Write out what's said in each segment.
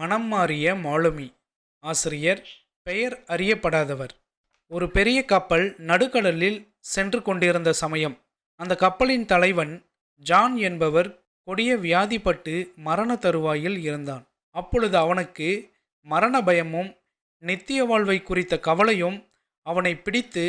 மனம் மாறிய மாலுமி. ஆசிரியர் பெயர் அறியப்படாதவர். ஒரு பெரிய கப்பல் நடுக்கடலில் சென்று கொண்டிருந்த சமயம். அந்த கப்பலின் தலைவன் ஜான் என்பவர் கொடிய வியாதிப்பட்டு மரண தருவாயில் இருந்தான். அப்பொழுது அவனுக்கு மரண பயமும் நித்திய வாழ்வை குறித்த கவலையும் அவனை பிடித்து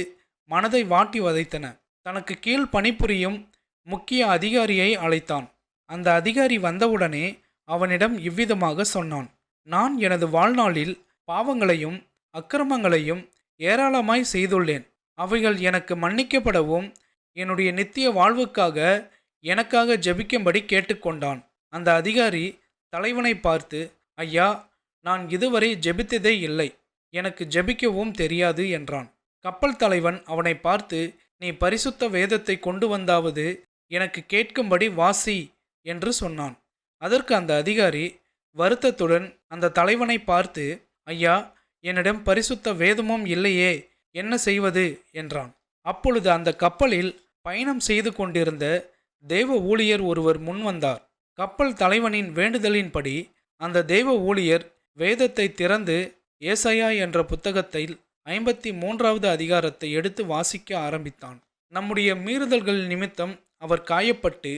மனதை வாட்டி வதைத்தன. தனக்கு கீழ் பணிபுரியும் முக்கிய அதிகாரியை அழைத்தான். அந்த அதிகாரி வந்தவுடனே அவனிடம் இவ்விதமாக சொன்னான். நான் எனது வாழ்நாளில் பாவங்களையும் அக்கிரமங்களையும் ஏராளமாய் செய்துள்ளேன். அவைகள் எனக்கு மன்னிக்கப்படவும் என்னுடைய நித்திய வாழ்வுக்காக எனக்காக ஜெபிக்கும்படி கேட்டுக்கொண்டான். அந்த அதிகாரி தலைவனை பார்த்து ஐயா நான் இதுவரை ஜெபித்ததே இல்லை. எனக்கு ஜெபிக்கவும் தெரியாது என்றான். கப்பல் தலைவன் அவனை பார்த்து நீ பரிசுத்த வேதத்தை கொண்டு வந்தாவது எனக்கு கேட்கும்படி வாசி என்று சொன்னான். அதற்கு அந்த அதிகாரி வருத்தத்துடன் அந்த தலைவனை பார்த்து ஐயா என்னிடம் பரிசுத்த வேதமும் இல்லையே என்ன செய்வது? என்றான். அப்பொழுது அந்த கப்பலில் பயணம் செய்து கொண்டிருந்த தேவ ஊழியர் ஒருவர் முன்வந்தார் கப்பல் தலைவனின் வேண்டுதலின்படி அந்த தேவ ஊழியர் வேதத்தை திறந்து ஏசையா என்ற புத்தகத்தில் ஐம்பத்தி மூன்றாவது அதிகாரத்தை எடுத்து வாசிக்க ஆரம்பித்தான். நம்முடைய மீறுதல்கள் நிமித்தம் அவர் காயப்பட்டு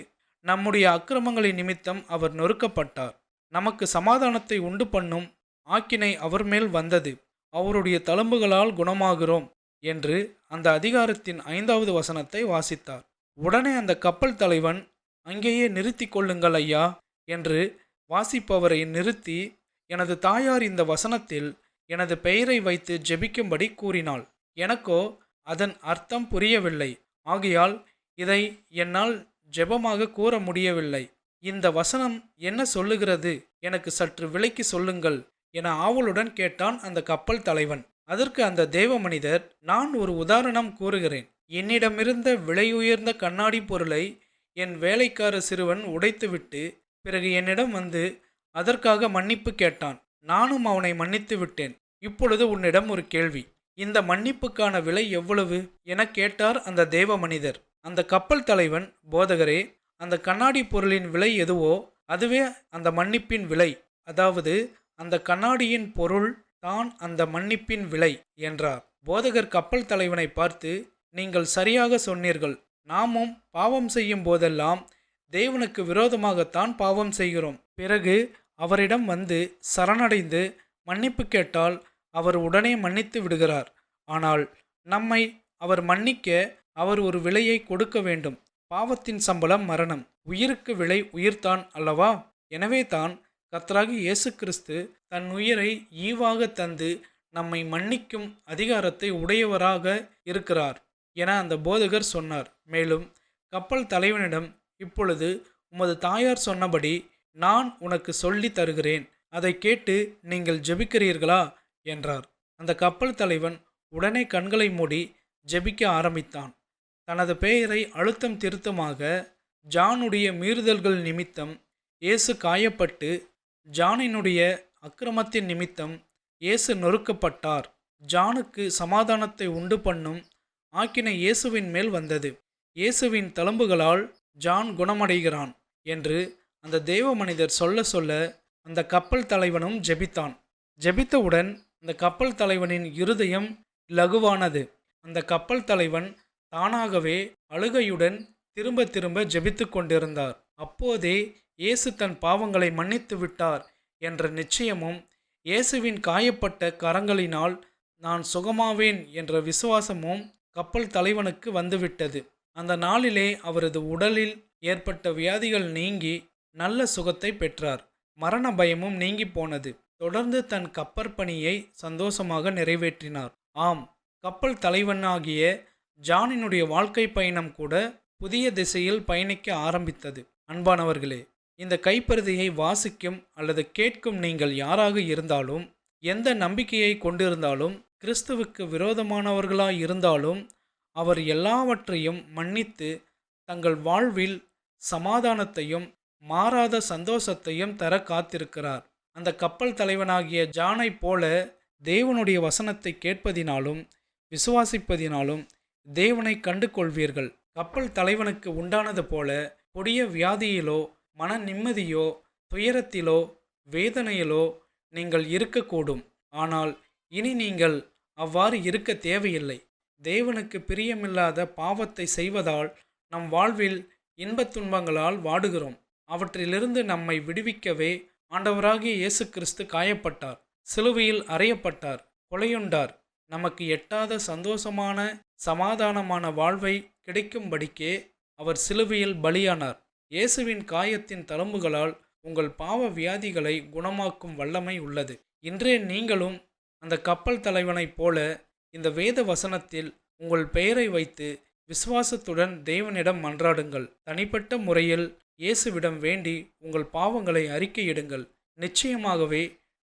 நம்முடைய அக்கிரமங்களின் நிமித்தம் அவர் நொறுக்கப்பட்டார். நமக்கு சமாதானத்தை உண்டு பண்ணும் ஆக்கினை அவர் மேல் வந்தது. அவருடைய தழும்புகளால் குணமாகிறோம் என்று அந்த அதிகாரத்தின் ஐந்தாவது வசனத்தை வாசித்தார். உடனே அந்த கப்பல் தலைவன் அங்கேயே நிறுத்தி கொள்ளுங்கள் ஐயா என்று வாசிப்பவரை நிறுத்தி எனது தாயார் இந்த வசனத்தில் எனது பெயரை வைத்து ஜெபிக்கும்படி கூறினாள். எனக்கோ அதன் அர்த்தம் புரியவில்லை. ஆகையால் இதை என்னால் ஜெபமாக கூற முடியவில்லை. இந்த வசனம் என்ன சொல்லுகிறது? எனக்கு சற்று விலைக்கு சொல்லுங்கள் என ஆவலுடன் கேட்டான் அந்த கப்பல் தலைவன். அதற்கு அந்த தேவ மனிதர் நான் ஒரு உதாரணம் கூறுகிறேன். என்னிடமிருந்த விலையுயர்ந்த கண்ணாடி பொருளை என் வேலைக்கார சிறுவன் உடைத்துவிட்டு பிறகு என்னிடம் வந்து அதற்காக மன்னிப்பு கேட்டான். நானும் அவனை மன்னித்து விட்டேன். இப்பொழுது உன்னிடம் ஒரு கேள்வி. இந்த மன்னிப்புக்கான விலை எவ்வளவு? என கேட்டார் அந்த தேவ மனிதர் அந்த கப்பல் தலைவன் போதகரே அந்த கண்ணாடி பொருளின் விலை எதுவோ அதுவே அந்த மன்னிப்பின் விலை. அதாவது அந்த கண்ணாடியின் பொருள் தான் அந்த மன்னிப்பின் விலை என்றார். போதகர் கப்பல் தலைவனை பார்த்து நீங்கள் சரியாக சொன்னீர்கள். நாமும் பாவம் செய்யும் போதெல்லாம் தேவனுக்கு விரோதமாகத்தான் பாவம் செய்கிறோம். பிறகு அவரிடம் வந்து சரணடைந்து மன்னிப்பு கேட்டால் அவர் உடனே மன்னித்து விடுகிறார். ஆனால் நம்மை அவர் மன்னிக்க அவர் ஒரு விலையை கொடுக்க வேண்டும். பாவத்தின் சம்பளம் மரணம். உயிருக்கு விலை உயிர்தான் அல்லவா? எனவே தான் கத்தராகி இயேசு கிறிஸ்து தன் உயிரை ஈவாக தந்து நம்மை மன்னிக்கும் அதிகாரத்தை உடையவராக இருக்கிறார் என அந்த போதகர் சொன்னார். மேலும் கப்பல் தலைவனிடம் இப்பொழுது உமது தாயார் சொன்னபடி நான் உனக்கு சொல்லி தருகிறேன். அதை கேட்டு நீங்கள் ஜெபிக்கிறீர்களா? என்றார். அந்த கப்பல் தலைவன் உடனே கண்களை மூடி ஜெபிக்க ஆரம்பித்தான். தனது பெயரை அழுத்தம் திருத்தமாக ஜானுடைய மீறுதல்கள் நிமித்தம் இயேசு காயப்பட்டு ஜானினுடைய அக்கிரமத்தின் நிமித்தம் இயேசு நொறுக்கப்பட்டார். ஜானுக்கு சமாதானத்தை உண்டு பண்ணும் ஆக்கினை இயேசுவின் மேல் வந்தது. இயேசுவின் தழும்புகளால் ஜான் குணமடைகிறான் என்று அந்த தெய்வ மனிதர் சொல்ல சொல்ல அந்த கப்பல் தலைவனும் ஜெபித்தான். ஜெபித்தவுடன் அந்த கப்பல் தலைவனின் இருதயம் லகுவானது அந்த கப்பல் தலைவன் தானாகவே அழுகையுடன் திரும்ப திரும்ப ஜெபித்து கொண்டிருந்தார் அப்போதே இயேசு தன் பாவங்களை மன்னித்து விட்டார் என்ற நிச்சயமும் இயேசுவின் காயப்பட்ட கரங்களினால் நான் சுகமாவேன் என்ற விசுவாசமும் கப்பல் தலைவனுக்கு வந்துவிட்டது. அந்த நாளிலே அவரது உடலில் ஏற்பட்ட வியாதிகள் நீங்கி நல்ல சுகத்தை பெற்றார். மரண பயமும் நீங்கி போனது. தொடர்ந்து தன் கப்பற்பணியை சந்தோஷமாக நிறைவேற்றினார். ஆம் கப்பல் தலைவனாகிய ஜானினுடைய வாழ்க்கை பயணம் கூட புதிய திசையில் பயணிக்க ஆரம்பித்தது. அன்பானவர்களே இந்த கைப்பருதியை வாசிக்கும் அல்லது கேட்கும் நீங்கள் யாராக இருந்தாலும் எந்த நம்பிக்கையை கொண்டிருந்தாலும் கிறிஸ்துவுக்கு விரோதமானவர்களாய் இருந்தாலும் அவர் எல்லாவற்றையும் மன்னித்து தங்கள் வாழ்வில் சமாதானத்தையும் மாறாத சந்தோஷத்தையும் தர காத்திருக்கிறார். அந்த கப்பல் தலைவனாகிய ஜானைப் போல தேவனுடைய வசனத்தை கேட்பதினாலும் விசுவாசிப்பதினாலும் தேவனை கண்டு கொள்வீர்கள் கப்பல் தலைவனுக்கு உண்டானது போல கொடிய வியாதியிலோ மன நிம்மதியோ துயரத்திலோ வேதனையிலோ நீங்கள் இருக்கக்கூடும். ஆனால் இனி நீங்கள் அவ்வாறு இருக்க தேவையில்லை. தேவனுக்கு பிரியமில்லாத பாவத்தை செய்வதால் நம் வாழ்வில் இன்பத் துன்பங்களால் வாடுகிறோம். அவற்றிலிருந்து நம்மை விடுவிக்கவே ஆண்டவராகிய இயேசு கிறிஸ்து காயப்பட்டார். சிலுவையில் அறையப்பட்டார். கொலையுண்டார். நமக்கு எட்டாத சந்தோஷமான சமாதானமான வாழ்வை கிடைக்கும்படிக்கே அவர் சிலுவையில் பலியானார். இயேசுவின் காயத்தின் தழும்புகளால் உங்கள் பாவ வியாதிகளை குணமாக்கும் வல்லமை உள்ளது. இன்றே நீங்களும் அந்த கப்பல் தலைவனைப் போல இந்த வேத வசனத்தில் உங்கள் பெயரை வைத்து விசுவாசத்துடன் தேவனிடம் மன்றாடுங்கள். தனிப்பட்ட முறையில் இயேசுவிடம் வேண்டி உங்கள் பாவங்களை அறிக்கையிடுங்கள். நிச்சயமாகவே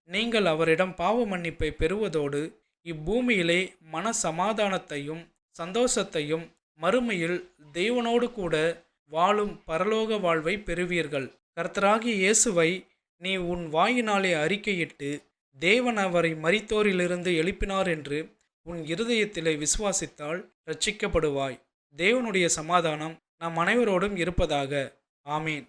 நீங்கள் அவரிடம் பாவ மன்னிப்பை பெறுவதோடு இப்பூமியிலே மன சமாதானத்தையும் சந்தோஷத்தையும் மறுமையில் தெய்வனோடு கூட வாழும் பரலோக வாழ்வை பெறுவீர்கள். கர்த்தராகி இயேசுவை நீ உன் வாயினாலே அறிக்கையிட்டு தேவன் அவரை மறித்தோரிலிருந்து எழுப்பினார் என்று உன் இருதயத்திலே விசுவாசித்தால் ரட்சிக்கப்படுவாய் தேவனுடைய சமாதானம் நம் அனைவரோடும் இருப்பதாக. ஆமீன்.